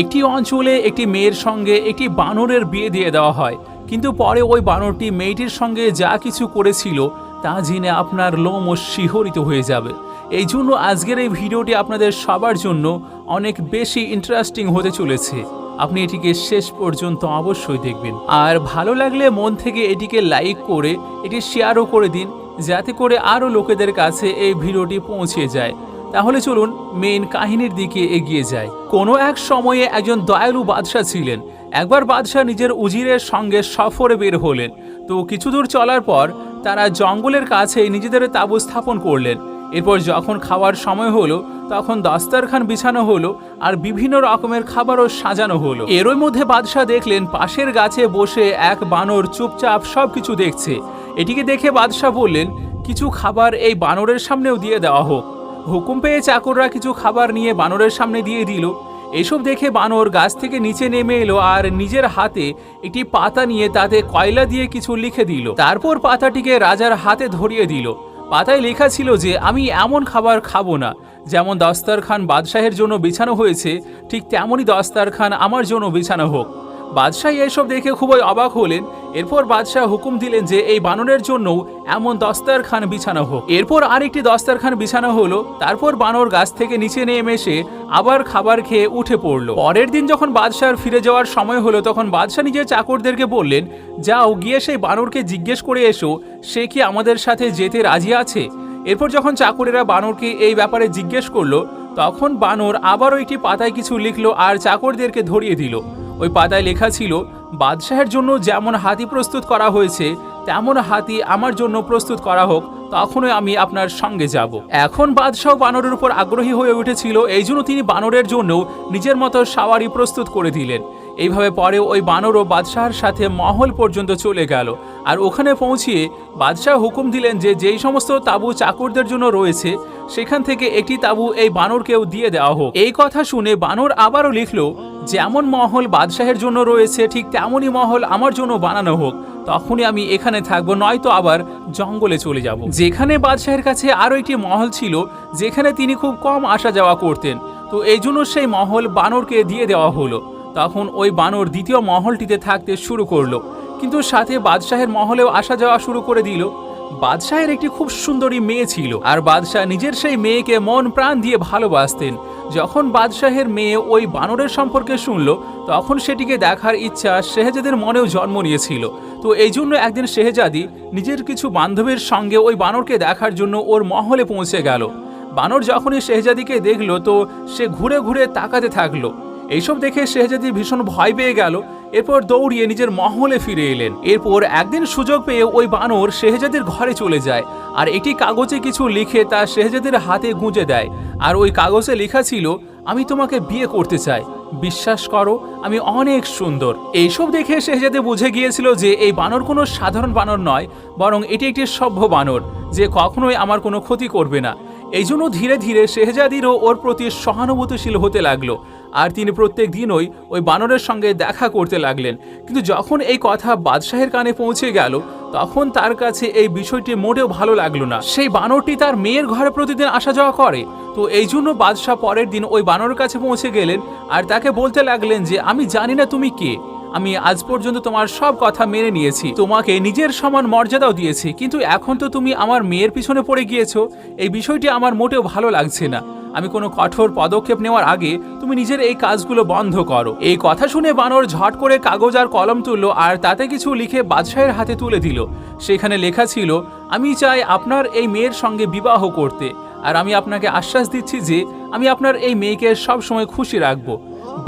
একটি অঞ্চলে একটি মেয়ের সঙ্গে একটি বানরের বিয়ে দিয়ে দেওয়া হয়, কিন্তু পরে ওই বানরটি মেয়েটির সঙ্গে যা কিছু করেছিল, তা জেনে আপনার লোম ও শিহরিত হয়ে যাবে। এই জন্য আজকের এই ভিডিওটি আপনাদের সবার জন্য অনেক বেশি ইন্টারেস্টিং হতে চলেছে। আপনি এটিকে শেষ পর্যন্ত অবশ্যই দেখবেন। আর ভালো লাগলে মন থেকে এটিকে লাইক করে, এটি শেয়ারও করে দিন, যাতে করে আরও লোকেদের কাছে এই ভিডিওটি পৌঁছে যায়। তাহলে চলুন মেইন কাহিনীর দিকে এগিয়ে যায় কোনো এক সময়ে একজন দয়ালু বাদশাহ ছিলেন। একবার বাদশাহ নিজের উজিরের সঙ্গে সফরে বের হলেন। তো কিছু দূর চলার পর তারা জঙ্গলের কাছে নিজেদের তাঁবু স্থাপন করলেন। এরপর যখন খাওয়ার সময় হলো, তখন দস্তারখান বিছানো হলো আর বিভিন্ন রকমের খাবারও সাজানো হলো। এরই মধ্যে বাদশাহ দেখলেন পাশের গাছে বসে এক বানর চুপচাপ সব কিছু দেখছে। এটিকে দেখে বাদশাহ বললেন, কিছু খাবার এই বানরের সামনেও দিয়ে দেওয়া হোক। হুকুম পেয়ে চাকররা কিছু খাবার নিয়ে বানরের সামনে দিয়ে দিল। এসব দেখে বানর গাছ থেকে নিচে নেমে এলো আর নিজের হাতে একটি পাতা নিয়ে তাতে কয়লা দিয়ে কিছু লিখে দিল। তারপর পাতাটিকে রাজার হাতে ধরিয়ে দিল। পাতায় লেখা ছিল যে আমি এমন খাবার খাব না, যেমন দস্তারখান বাদশাহের জন্য বিছানো হয়েছে, ঠিক তেমনই দস্তারখান আমার জন্য বিছানো হোক। বাদশাহ এসব দেখে খুবই অবাক হলেন। এরপর বাদশাহ হুকুম দিলেন যে এই বানরের জন্য এমন দস্তারখান বিছানো হোক। এরপর আরেকটি দস্তারখান বিছানো হলো, তারপর বানর গাছ থেকে নিচে নেমে এসে আবার খাবার খেয়ে উঠে পড়ল। পরের দিন যখন বাদশাহ ফিরে যাওয়ার সময় হলো, তখন বাদশাহ নিজের চাকরদেরকে বললেন, যাও, গিয়ে সেই বানরকে জিজ্ঞেস করে এসো, সে কি আমাদের সাথে যেতে রাজি আছে? এরপর যখন চাকরেরা বানরকে এই ব্যাপারে জিজ্ঞেস করল, তখন বানর আবারও একটি পাতায় কিছু লিখলো আর চাকরদেরকে ধরিয়ে দিল। ওই পাতায় লেখা ছিল, বাদশাহের জন্য যেমন হাতি প্রস্তুত করা হয়েছে, তেমন হাতি আমার জন্য প্রস্তুত করা হোক, তখনই আমি আপনার সঙ্গে যাব। এখন বাদশাহ বানরের উপর আগ্রহী হয়ে উঠেছিল এই জন্য তিনি বানরের জন্য নিজের মতো সাওয়ারি প্রস্তুত করে দিলেন। এইভাবে পরে ওই বানরও বাদশাহর সাথে মহল পর্যন্ত চলে গেল। আর ওখানে পৌঁছিয়ে বাদশাহ হুকুম দিলেন যে, যেই সমস্ত তাবু চাকরদের জন্য রয়েছে সেখান থেকে একটি তাবু এই বানরকেও দিয়ে দেওয়া হোক। এই কথা শুনে বানর আবারও লিখলো, যেমন মহল বাদশাহের জন্য রয়েছে, ঠিক তেমনই মহল আমার জন্য বানানো হোক। তখনই আমি এখানে থাকব, নয়তো আবার জঙ্গলে চলে যাব। যেখানে বাদশাহের কাছে আরও একটি মহল ছিল, যেখানে তিনি খুব কম আসা যাওয়া করতেন। তো এই জন্য সেই মহল বানরকে দিয়ে দেওয়া হলো। তখন ওই বানর দ্বিতীয় মহলটিতে থাকতে শুরু করল। কিন্তু সাথে বাদশাহের মহলেও আসা যাওয়া শুরু করে দিল। বাদশাহের একটি খুব সুন্দরী মেয়ে ছিল আর বাদশাহ নিজের সেই মেয়েকে মন প্রাণ দিয়ে ভালোবাসতেন। যখন বাদশাহের মেয়ে ওই বানরের সম্পর্কে শুনল, তখন সেটিকে দেখার ইচ্ছা শেহজাদের মনেও জন্ম নিয়েছিল। তো এই জন্য একদিন শেহজাদি নিজের কিছু বান্ধবীর সঙ্গে ওই বানরকে দেখার জন্য ওর মহলে পৌঁছে গেল। বানর যখনই শেহজাদিকে দেখল, তো সে ঘুরে ঘুরে তাকাতে থাকল। এইসব দেখে শেহজাদি ভীষণ ভয় পেয়ে গেল এরপর দৌড়িয়ে নিজের মহলে ফিরে এলেন। এরপর একদিন সুযোগ পেয়ে ওই বানর শেহজাদের ঘরে চলে যায় আর একটি কাগজে কিছু লিখে তা শেহজাদের হাতে গুঁজে দেয়। আর ওই কাগজে লেখা ছিল, আমি তোমাকে বিয়ে করতে চাই। বিশ্বাস করো, আমি অনেক সুন্দর। এইসব দেখে শেহজাদে বুঝে গিয়েছিল যে এই বানর কোনো সাধারণ বানর নয়, বরং এটি একটি সভ্য বানর, যে কখনোই আমার কোনো ক্ষতি করবে না। এই জন্য ধীরে ধীরে শেহজাদিরও ওর প্রতি সহানুভূতিশীল হতে লাগল। আর তিনি প্রত্যেক দিনই ওই বানরের সঙ্গে দেখা করতে লাগলেন। কিন্তু যখন এই কথা বাদশাহের কানে পৌঁছে গেল, তখন তার কাছে এই বিষয়টি মোটেও ভালো লাগল না। সেই বানরটি তার মেয়ের ঘরে প্রতিদিন আসা যাওয়া করে। তো এই জন্য বাদশাহ পরের দিন ওই বানরের কাছে পৌঁছে গেলেন আর তাকে বলতে লাগলেন যে, আমি জানি না তুমি কে। আমি আজ পর্যন্ত তোমার সব কথা মেনে নিয়েছি। তোমাকে নিজের সমান মর্যাদাও দিয়েছি। কিন্তু এখন তো তুমি আমার মেয়ের পিছনে পড়ে গিয়েছো। এই বিষয়টি আমার মোটেও ভালো লাগছে না। আমি কোনো কঠোর পদক্ষেপ নেওয়ার আগে তুমি নিজের এই কাজগুলো বন্ধ করো। এই কথা শুনে বানর ঝট করে কাগজ আর কলম তুললো আর তাতে কিছু লিখে বাদশাহের হাতে তুলে দিল। সেখানে লেখা ছিল, আমি চাই আপনার এই মেয়ের সঙ্গে বিবাহ করতে আর আমি আপনাকে আশ্বাস দিচ্ছি যে আমি আপনার এই মেয়েকে সব সময় খুশি রাখব।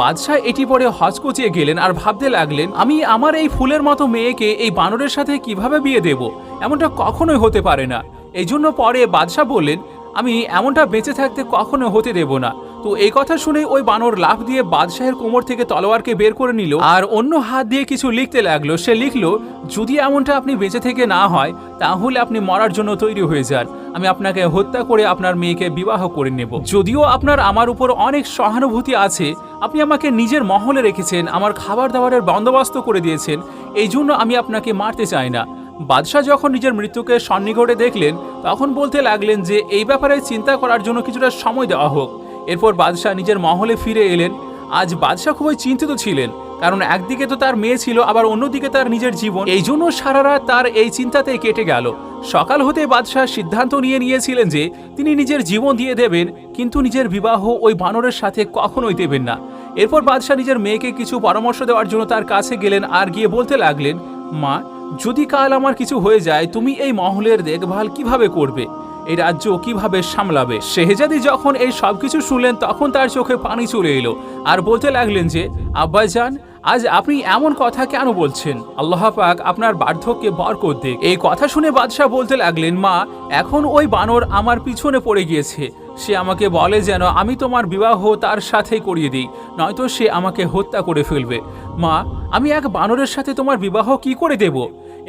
বাদশাহ এটি পরে হচকুচিয়ে গেলেন আর ভাবতে লাগলেন, আমি আমার এই ফুলের মতো মেয়েকে এই বানরের সাথে কীভাবে বিয়ে দেব? এমনটা কখনোই হতে পারে না। এই জন্য পরে বাদশাহ বললেন আমি এমনটা বেঁচে থাকতে কখনো হতে দেব না। তো এই কথা শুনে ওই বানর লাফ দিয়ে বাদশাহের কোমর থেকে তলোয়ারকে বের করে নিল আর অন্য হাত দিয়ে কিছু লিখতে লাগল। সে লিখলো, যদি এমনটা আপনি বেঁচে থেকে না হয়, তাহলে আপনি মরার জন্য তৈরি হয়ে যান। আমি আপনাকে হত্যা করে আপনার মেয়েকে বিবাহ করে নেব। যদিও আপনার আমার উপর অনেক সহানুভূতি আছে, আপনি আমাকে নিজের মহলে রেখেছেন, আমার খাবার দাবারের বন্দোবস্ত করে দিয়েছেন, এই জন্য আমি আপনাকে মারতে চাই না। বাদশাহ যখন নিজের মৃত্যুকে সন্নিকটে দেখলেন, তখন বলতে লাগলেন যে এই ব্যাপারে চিন্তা করার জন্য কিছুটা সময় দেওয়া হোক। এরপর বাদশাহ নিজের মহলে ফিরে এলেন। আজ বাদশাহ খুবই চিন্তিত ছিলেন, কারণ একদিকে তো তার মেয়ে ছিল, আবার অন্যদিকে তার নিজের জীবন। এই জন্য সারা রাত তার এই চিন্তাতে কেটে গেল। সকাল হতে বাদশাহ সিদ্ধান্ত নিয়ে নিয়েছিলেন যে তিনি নিজের জীবন দিয়ে দেবেন, কিন্তু নিজের বিবাহ ওই বানরের সাথে কখনোই দেবেন না। এরপর বাদশাহ নিজের মেয়েকে কিছু পরামর্শ দেওয়ার জন্য তার কাছে গেলেন আর গিয়ে বলতে লাগলেন, মা যদি কাল আমার কিছু হয়ে যায়, তুমি এই মহলের দেখভাল কীভাবে করবে? এই রাজ্য কীভাবে সামলাবে? শেহজাদি যখন এই সব কিছু শুনলেন, তখন তার চোখে পানি চলে এলো আর বলতে লাগলেন যে, আব্বাজান, আজ আপনি এমন কথা কেন বলছেন? আল্লাহ পাক আপনার বার্ধক্যে বরকত দিক। এই কথা শুনে বাদশাহ বলতে লাগলেন, মা, এখন ওই বানর আমার পিছনে পড়ে গিয়েছে। সে আমাকে বলে যেন আমি তোমার বিবাহ তার সাথেই করিয়ে দিই, নয়তো সে আমাকে হত্যা করে ফেলবে। মা, আমি এক বানরের সাথে তোমার বিবাহ কি করে দেব?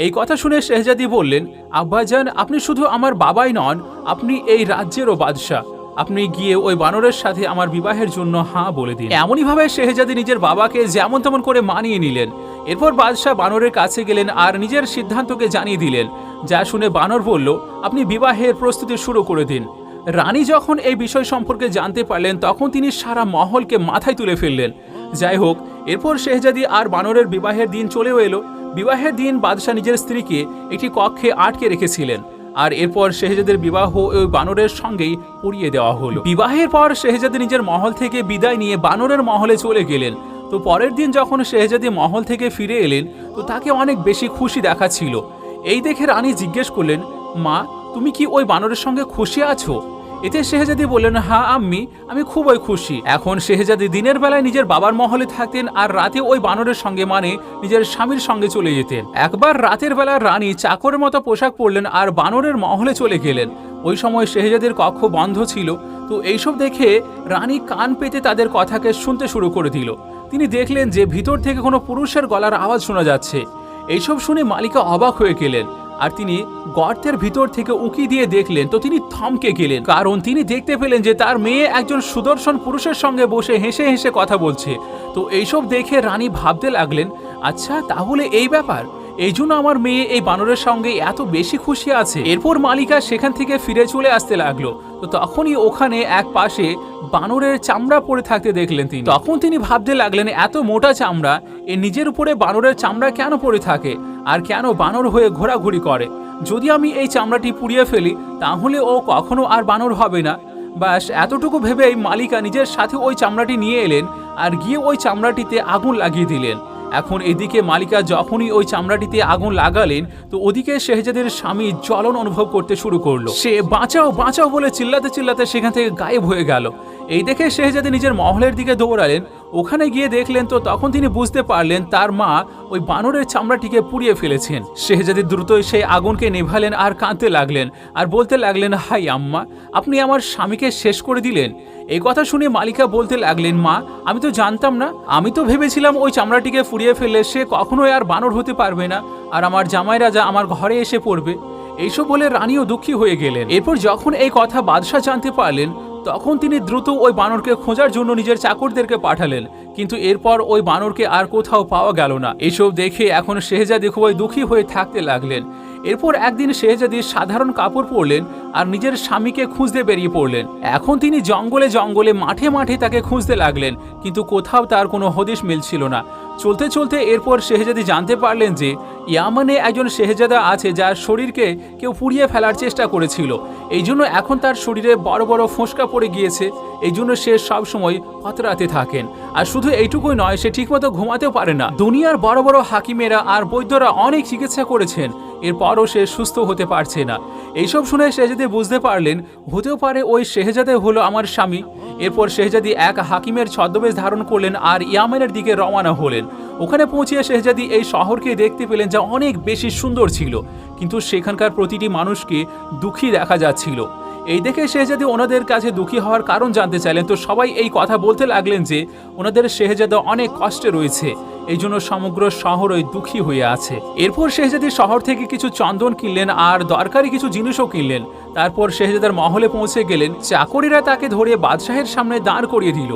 এই কথা শুনে শেহজাদি বললেন আব্বাজান আপনি শুধু আমার বাবাই নন, আপনি এই রাজ্যেরও বাদশাহ। আপনি গিয়ে ওই বানরের সাথে আমার বিবাহের জন্য হাঁ বলে দিন। এমনইভাবে শেহজাদি নিজের বাবাকে যেমন তেমন করে মানিয়ে নিলেন। এরপর বাদশাহ বানরের কাছে গেলেন আর নিজের সিদ্ধান্তকে জানিয়ে দিলেন, যা শুনে বানর বলল, আপনি বিবাহের প্রস্তুতি শুরু করে দিন। রানী যখন এই বিষয় সম্পর্কে জানতে পারলেন, তখন তিনি সারা মহলকে মাথায় তুলে ফেললেন। যাই হোক, এরপর শেহজাদি আর বানরের বিবাহের দিন চলেও এলো। বিবাহের দিন বাদশাহ নিজের স্ত্রীকে একটি কক্ষে আটকে রেখেছিলেন। আর এরপর শেহজাদের বিবাহ ওই বানরের সঙ্গেই পুড়িয়ে দেওয়া হলো। বিবাহের পর শেহজাদি নিজের মহল থেকে বিদায় নিয়ে বানরের মহলে চলে গেলেন। তো পরের দিন যখন শেহজাদি মহল থেকে ফিরে এলেন, তো তাকে অনেক বেশি খুশি দেখাচ্ছিল। এই দেখে রানী জিজ্ঞেস করলেন, মা, তুমি কি ওই বানরের সঙ্গে খুশি আছো? এতে শেহজাদি বললেন হ্যাঁ আম্মি, আমি খুবই খুশি। এখন শেহজাদি দিনের বেলায় নিজের বাবার মহলে থাকতেন আর রাতে ওই বানরের সঙ্গে মানে নিজের স্বামীর সঙ্গে চলে যেতেন। একবার রাতের বেলা রানী চাকরের মতো পোশাক পরলেন আর বানরের মহলে চলে গেলেন। ওই সময় শেহজাদের কক্ষ বন্ধ ছিল। তো এইসব দেখে রানী কান পেতে তাদের কথাকে শুনতে শুরু করে দিল। তিনি দেখলেন যে ভিতর থেকে কোনো পুরুষের গলার আওয়াজ শোনা যাচ্ছে। এইসব শুনে মালিকা অবাক হয়ে গেলেন। আর তিনি গর্তের ভিতর থেকে উঁকি দিয়ে দেখলেন, তো তিনি থমকে গেলেন। কারণ তিনি দেখতে পেলেন যে তার মেয়ে একজন সুদর্শন পুরুষের সঙ্গে বসে হেসে হেসে কথা বলছে। তো এইসব দেখে রানী ভাবতে লাগলেন আচ্ছা তাহলে এই ব্যাপার? এই জন্য আমার মেয়ে এই বানরের সঙ্গে এত বেশি খুশি আছে? এরপর মালিকা সেখান থেকে ফিরে চলে আসতে লাগল। তো তখনই ওখানে এক পাশে বানরের চামড়া পড়ে থাকতে দেখলেন তিনি। তখন তিনি ভাবতে লাগলেন, এত মোটা চামড়া, এ নিজের উপরে বানরের চামড়া কেন পড়ে থাকে? আর কেন বানর হয়ে ঘোরাঘুরি করে? যদি আমি এই চামড়াটি পুড়িয়ে ফেলি, তাহলে ও কখনো আর বানর হবে না। ব্যাস, এতটুকু ভেবেই মালিকা নিজের সাথে ওই চামড়াটি নিয়ে এলেন আর গিয়ে ওই চামড়াটিতে আগুন লাগিয়ে দিলেন। এখন এদিকে মালিকা যখনই ওই চামড়াটিতে আগুন লাগালেন, তো ওদিকে শেহজাদের স্বামী জ্বলন অনুভব করতে শুরু করল। সে, বাঁচাও বাঁচাও, বলে চিল্লাতে চিল্লাতে সেখান থেকে গায়েব হয়ে গেল। এই দেখে শেহজাদে নিজের মহলের দিকে দৌড়ালেন। ওখানে গিয়ে দেখলেন, তো তখন তিনি বুঝতে পারলেন, তার মা ওই বানরের চামড়াটিকে পুড়িয়ে ফেলেছেন। শেহজাদি দ্রুতই সেই আগুনকে নেভালেন আর কাঁদতে লাগলেন। আর বলতে লাগলেন, হাই আম্মা, আপনি আমার স্বামীকে শেষ করে দিলেন। এই কথা শুনে মালিকা বলতে লাগলেন, মা, আমি তো জানতাম না। আমি তো ভেবেছিলাম ওই চামড়াটিকে ফুরিয়ে ফেললে সে কখনোই আর বানর হতে পারবে না, আর আমার জামাই রাজা আমার ঘরে এসে পড়বে। এইসব বলে রানীও দুঃখী হয়ে গেলেন। এরপর যখন এই কথা বাদশাহ জানতে পারলেন, তখন তিনি দ্রুত ওই বানরকে খোঁজার জন্য নিজের চাকরদেরকে পাঠালেন। কিন্তু এরপর ওই বানরকে আর কোথাও পাওয়া গেল না। এসব দেখে এখন শেহজাদি খুবই দুঃখী হয়ে থাকতে লাগলেন। এরপর একদিন শেহজাদি সাধারণ কাপড় পরলেন আর নিজের স্বামীকে খুঁজতে বেরিয়ে পড়লেন। এখন তিনি জঙ্গলে জঙ্গলে মাঠে মাঠে তাকে খুঁজতে লাগলেন, কিন্তু কোথাও তার কোনো হদিশ মিলছিল না। চলতে চলতে এরপর শেহজাদি জানতে পারলেন যে, ইয়ামানে একজন শেহজাদা আছে যার শরীরকে কেউ পুড়িয়ে ফেলার চেষ্টা করেছিল। এই জন্য এখন তার শরীরে বড় বড় ফোঁসকা পড়ে গিয়েছে। এই জন্য সে সবসময় হতরাতে থাকেন। আর শুধু এইটুকুই নয়, সে ঠিকমতো ঘুমাতেও পারে না। দুনিয়ার বড় বড় হাকিমেরা আর বৈদ্যরা অনেক চিকিৎসা করেছেন। এরপরও সে সুস্থ হতে পারছে না। এইসব শুনে শেহজাদি বুঝতে পারলেন, হতেও পারে ওই শেহজাদে হলো আমার স্বামী। এরপর শেহজাদি এক হাকিমের ছদ্মবেশ ধারণ করলেন আর ইয়ামেনের দিকে রওনা হলেন। ওখানে পৌঁছিয়ে শেহজাদি এই শহরকে দেখতে পেলেন যা অনেক বেশি সুন্দর ছিল। কিন্তু সেখানকার প্রতিটি মানুষকে দুঃখী দেখা যাচ্ছিল। এই দেখে শেহজাদি ওনাদের কাছে দুঃখী হওয়ার কারণ জানতে চাইলেন। তো সবাই এই কথা বলতে লাগলেন যে, ওনাদের শেহজাদা অনেক কষ্টে রয়েছে। এই জন্য সমগ্র শহরই দুঃখী হয়ে আছে। এরপর শেহজাদি শহর থেকে কিছু চন্দন কিনলেন আর দরকারি কিছু জিনিসও কিনলেন। তারপর শেহজাদার মহলে পৌঁছে গেলেন। চাকরিরা তাকে ধরে বাদশাহের সামনে দাঁড় করিয়ে দিল।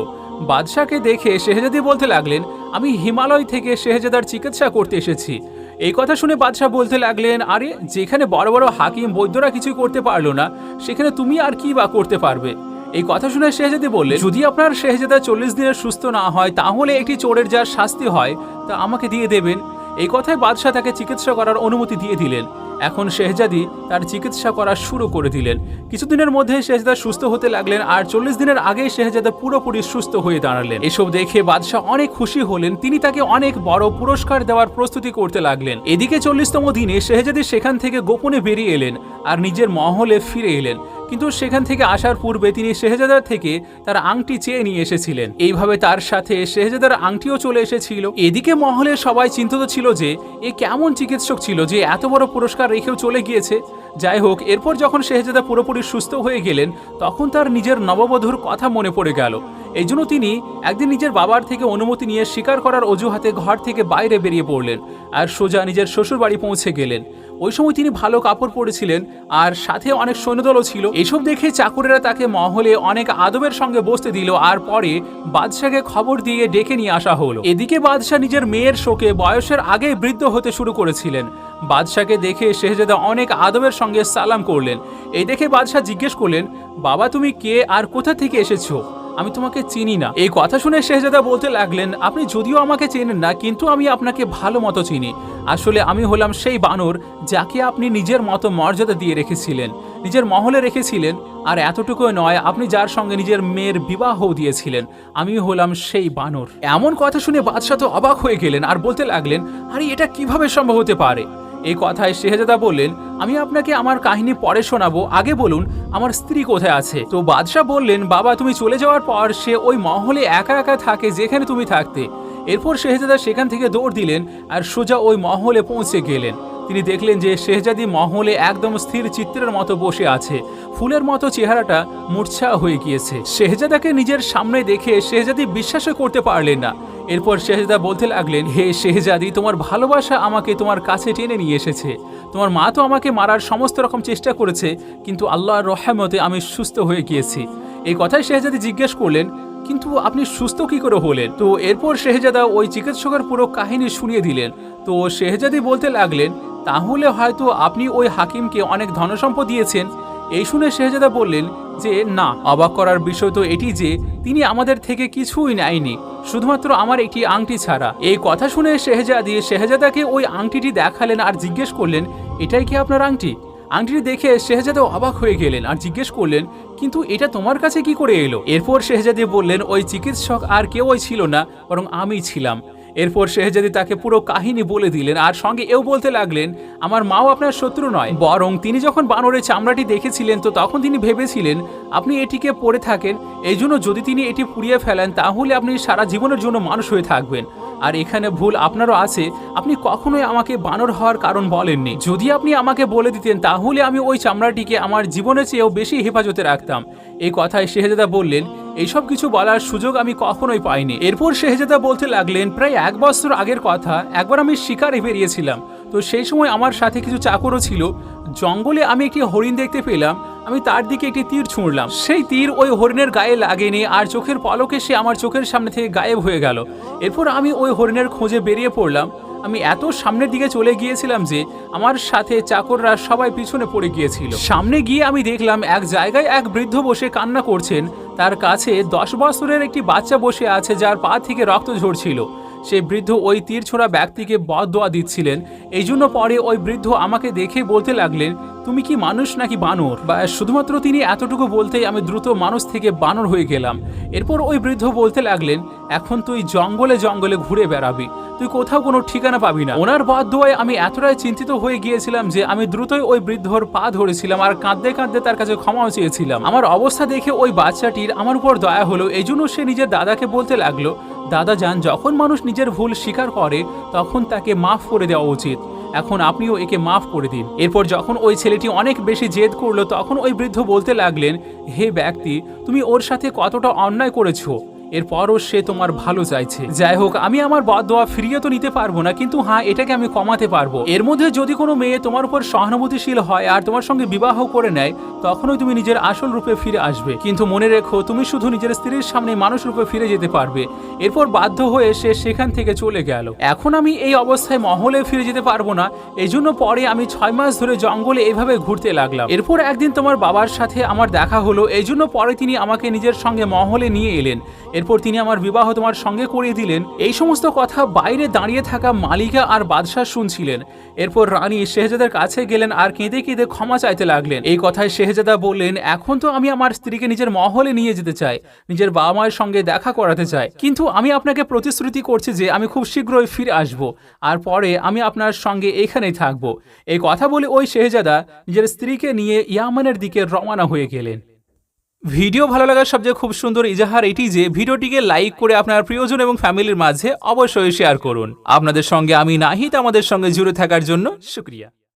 বাদশাকে দেখে শেহজাদি বলতে লাগলেন, আমি হিমালয় থেকে শেহজাদার চিকিৎসা করতে এসেছি। এই কথা শুনে বাদশাহ বলতে লাগলেন, আরে, যেখানে বড় বড় হাকিম বৈদ্যরা কিছুই করতে পারল না, সেখানে তুমি আর কি বা করতে পারবে? এই কথা শুনে শেহজাদি বললেন, যদি আপনার শেহজাদা চল্লিশ দিনের সুস্থ না হয়, তাহলে একটি চোরের যা শাস্তি হয়, তা আমাকে দিয়ে দেবেন। এই কথায় বাদশাহ তাকে চিকিৎসা করার অনুমতি দিয়ে দিলেন। এখন শেহজাদি তার চিকিৎসা করা শুরু করে দিলেন। কিছুদিনের মধ্যে শেহজাদা সুস্থ হতে লাগলেন আর চল্লিশ দিনের আগেই শেহজাদা পুরোপুরি সুস্থ হয়ে দাঁড়ালেন। এসব দেখে বাদশাহ অনেক খুশি হলেন। তিনি তাকে অনেক বড় পুরস্কার দেওয়ার প্রস্তুতি করতে লাগলেন। এদিকে চল্লিশতম দিনে শেহজাদি সেখান থেকে গোপনে বেরিয়ে এলেন আর নিজের মহলে ফিরে এলেন। কিন্তু সেখান থেকে আসার পূর্বে তিনি শেহজাদার থেকে তার আংটি চেয়ে নিয়ে এসেছিলেন। এইভাবে তার সাথে শেহজাদার আংটিও চলে এসেছিল। এদিকে মহলে সবাই চিন্তিত ছিল যে, এ কেমন চিকিৎসক ছিল যে এত বড় পুরস্কার রেখেও চলে গিয়েছে। যাই হোক, এরপর যখন শেহজাদা পুরোপুরি সুস্থ হয়ে গেলেন, তখন তার নিজের নববধূর কথা মনে পড়ে গেল। এই জন্য তিনি একদিন নিজের বাবার থেকে অনুমতি নিয়ে স্বীকার করার অজুহাতে ঘর থেকে বাইরে বেরিয়ে পড়লেন আর সোজা নিজের শ্বশুর বাড়ি পৌঁছে গেলেন। ওই সময় তিনি ভালো কাপড় পরেছিলেন আর সাথে অনেক সৈন্যদলও ছিল। এসব দেখে চাকরেরা তাকে মহলে অনেক আদবের সঙ্গে বসতে দিল আর পরে বাদশাকে খবর দিয়ে ডেকে নিয়ে আসা হলো। এদিকে বাদশাহ নিজের মেয়ের শোকে বয়সের আগে বৃদ্ধ হতে শুরু করেছিলেন। বাদশাকে দেখে শেহজাদা অনেক আদবের সঙ্গে সালাম করলেন। এই দেখে বাদশাহ জিজ্ঞেস করলেন, বাবা, তুমি কে আর কোথা থেকে এসেছ? আমি তোমাকে চিনি না। এই কথা শুনে শেহজাদা বলতে লাগলেন, আপনি যদিও আমাকে চেনেন না, কিন্তু আমি আপনাকে ভালো মতো চিনি। আসলে আমি হলাম সেই বানর যাকে আপনি নিজের মতো মর্যাদা দিয়ে রেখেছিলেন, নিজের মহলে রেখেছিলেন, আর এতটুকু নয়, আপনি যার সঙ্গে নিজের মেয়ের বিবাহ দিয়েছিলেন, আমি হলাম সেই বানর। এমন কথা শুনে বাদশাহ তো অবাক হয়ে গেলেন আর বলতে লাগলেন, আরে, এটা কীভাবে সম্ভব হতে পারে? এই কথায় শেহজাদা বললেন, আমি আপনাকে আমার কাহিনী পরে শোনাবো। আগে বলুন, আমার স্ত্রী কোথায় আছে? তো বাদশাহ বললেন, বাবা, তুমি চলে যাওয়ার পর সে ওই মহলে একা একা থাকে যেখানে তুমি থাকতে। এরপর শেহজাদা সেখান থেকে দৌড় দিলেন আর সোজা ওই মহলে পৌঁছে গেলেন। তিনি দেখলেন যে শেহজাদি মহলে একদম স্থির চিত্রের মতো বসে আছে। ফুলের মতো চেহারাটা মূর্ছা হয়ে গিয়েছে। শেহজাদাকে নিজের সামনে দেখে শেহজাদি বিশ্বাসও করতে পারলেন না। এরপর শেহজাদা বলতে লাগলেন, হে শেহজাদি, তোমার ভালোবাসা আমাকে তোমার কাছে টেনে নিয়ে এসেছে। তোমার মা তো আমাকে মারার সমস্ত রকম চেষ্টা করেছে, কিন্তু আল্লাহর রহমতে আমি সুস্থ হয়ে গিয়েছি। এই কথাই শেহজাদি জিজ্ঞেস করলেন কিন্তু আপনি সুস্থ কি করে হলেন? তো এরপর শেহজাদা ওই চিকিৎসকের পুরো কাহিনী শুনিয়ে দিলেন। তো শেহজাদি বলতে লাগলেন, তাহলে হয়তো আপনি ওই হাকিমকে অনেক ধনসম্পদ দিয়েছেন। এই শুনে শেহজাদা বললেন যে, না, অবাক করার বিষয় তো এটি যে, তিনি আমাদের থেকে কিছুই নেয়নি। শুধুমাত্র আমার একটি আংটি ছাড়া। এই কথা শুনে শেহজাদি, শেহজাদাকে ওই আংটিটি দেখালেন আর জিজ্ঞেস করলেন, এটাই কি আপনার আংটি? আংটিটি দেখে শেহজাদা অবাক হয়ে গেলেন আর জিজ্ঞেস করলেন, কিন্তু এটা তোমার কাছে কি করে এলো? এরপর শেহজাদি বললেন, ওই চিকিৎসক আর কেউই ছিল না, বরং আমি ছিলাম। এরপর শেহজাদি তাকে পুরো কাহিনী বলে দিলেন আর সঙ্গে এও বলতে লাগলেন, আমার মাও আপনার শত্রু নয়। বরং তিনি যখন বানরের চামড়াটি দেখেছিলেন, তো তখন তিনি ভেবেছিলেন, আপনি এটিকে পরে থাকেন, এই জন্য যদি তিনি এটি পুড়িয়ে ফেলেন, তাহলে আপনি সারা জীবনের জন্য মানুষ হয়ে থাকবেন। আর এখানে ভুল আপনারও আছে। আপনি কখনোই আমাকে বানর হওয়ার কারণ বলেননি। যদি আপনি আমাকে বলে দিতেন, তাহলে আমি ওই চামড়াটিকে আমার জীবনের চেয়েও বেশি হেফাজতে রাখতাম। এই কথায় শেহজাদা বললেন, এইসব কিছু বলার সুযোগ আমি কখনোই পাইনি। এরপর শেহজাদা বলতে লাগলেন, প্রায় এক বছর আগের কথা, একবার আমি শিকারে বেরিয়েছিলাম। তো সেই সময় আমার সাথে কিছু চাকরও ছিল। জঙ্গলে আমি একটি হরিণ দেখতে পেলাম। আমি তার দিকে একটি তীর ছুঁড়লাম। সেই তীর ওই হরিণের গায়ে লাগেনি আর চোখের পলকে সে আমার চোখের সামনে থেকে গায়েব হয়ে গেল। এরপর আমি ওই হরিণের খোঁজে বেরিয়ে পড়লাম। আমি এত সামনের দিকে চলে গিয়েছিলাম যে আমার সাথে চাকররা সবাই পিছনে পড়ে গিয়েছিল। সামনে গিয়ে আমি দেখলাম এক জায়গায় এক বৃদ্ধ বসে কান্না করছেন। তার কাছে দশ বছরের একটি বাচ্চা বসে আছে যার পা থেকে রক্ত ঝরছিল। সেই বৃদ্ধ ওই তীর ছোড়া ব্যক্তিকে বদোয়া দিচ্ছিলেন। এই জন্য পরে ওই বৃদ্ধ আমাকে দেখে বলতে লাগলেন, তুমি কি মানুষ নাকি বানর? বা শুধুমাত্র তিনি এতটুকু বলতেই আমি দ্রুত মানুষ থেকে বানর হয়ে গেলাম। এরপর ওই বৃদ্ধ বলতে লাগলেন, এখন তুই জঙ্গলে জঙ্গলে ঘুরে বেড়াবি। তুই কোথাও কোনো ঠিকানা পাবি না। ওনার বদোয়ায় আমি এতটাই চিন্তিত হয়ে গিয়েছিলাম যে আমি দ্রুতই ওই বৃদ্ধর পা ধরেছিলাম আর কাঁদতে কাঁদতে তার কাছে ক্ষমাও চেয়েছিলাম। আমার অবস্থা দেখে ওই বাচ্চাটির আমার উপর দয়া হলো। এই জন্য সে নিজের দাদাকে বলতে লাগল দাদা যান, যখন মানুষ নিজের ভুল স্বীকার করে, তখন তাকে মাফ করে দেওয়া উচিত। এখন আপনিও একে মাফ করে দিন। এরপর যখন ওই ছেলেটি অনেক বেশি জেদ করল, তখন ওই বৃদ্ধ বলতে লাগলেন, হে ব্যক্তি, তুমি ওর সাথে কতটা অন্যায় করেছ? এরপরও সে তোমার ভালো চাইছে। যাই হোক আমি আমার বদ দোয়া ফিরিয়ে তো নিতে পারব না, কিন্তু হ্যাঁ এটাকে আমি কমাতে পারব। এর মধ্যে যদি কোনো মেয়ে তোমার উপর সহানুভূতিশীল হয় আর তোমার সঙ্গে বিবাহ করে নেয়, তখনই তুমি নিজের আসল রূপে ফিরে আসবে। কিন্তু মনে রেখো, তুমি শুধু নিজের স্ত্রীর সামনে মানুষ রূপে ফিরে যেতে পারবে। এরপর বাধ্য হয়ে সে সেখান থেকে চলে গেল। এখন আমি এই অবস্থায় মহলে ফিরে যেতে পারব না এই জন্য পরে আমি ছয় মাস ধরে জঙ্গলে এভাবে ঘুরতে লাগলাম। এরপর একদিন তোমার বাবার সাথে আমার দেখা হলো এই জন্য পরে তিনি আমাকে নিজের সঙ্গে মহলে নিয়ে এলেন। এরপর তিনি আমার বিবাহ তোমার সঙ্গে করিয়ে দিলেন। এই সমস্ত কথা বাইরে দাঁড়িয়ে থাকা মালিকা আর বাদশাহ শুনছিলেন। এরপর রানী শেহজাদার কাছে গেলেন আর কেঁদে কেঁদে ক্ষমা চাইতে লাগলেন। এই কথায় শেহজাদা বললেন, এখন তো আমি আমার স্ত্রীকে নিজের মহলে নিয়ে যেতে চাই, নিজের বাবা মায়ের সঙ্গে দেখা করাতে চাই। কিন্তু আমি আপনাকে প্রতিশ্রুতি করছি যে আমি খুব শীঘ্রই ফিরে আসব আর পরে আমি আপনার সঙ্গে এখানেই থাকব। এই কথা বলে ওই শেহজাদা নিজের স্ত্রীকে নিয়ে ইয়ামানের দিকে রওনা হয়ে গেলেন। ভিডিও ভালো লাগার সবচেয়ে খুব সুন্দর ইজাহার এটি যে ভিডিওটিকে লাইক করে আপনার প্রিয়জন এবং ফ্যামিলির মাঝে অবশ্যই শেয়ার করুন। আপনাদের সঙ্গে আমি নাহিত আমাদের সঙ্গে জুড়ে থাকার জন্য শুক্রিয়া।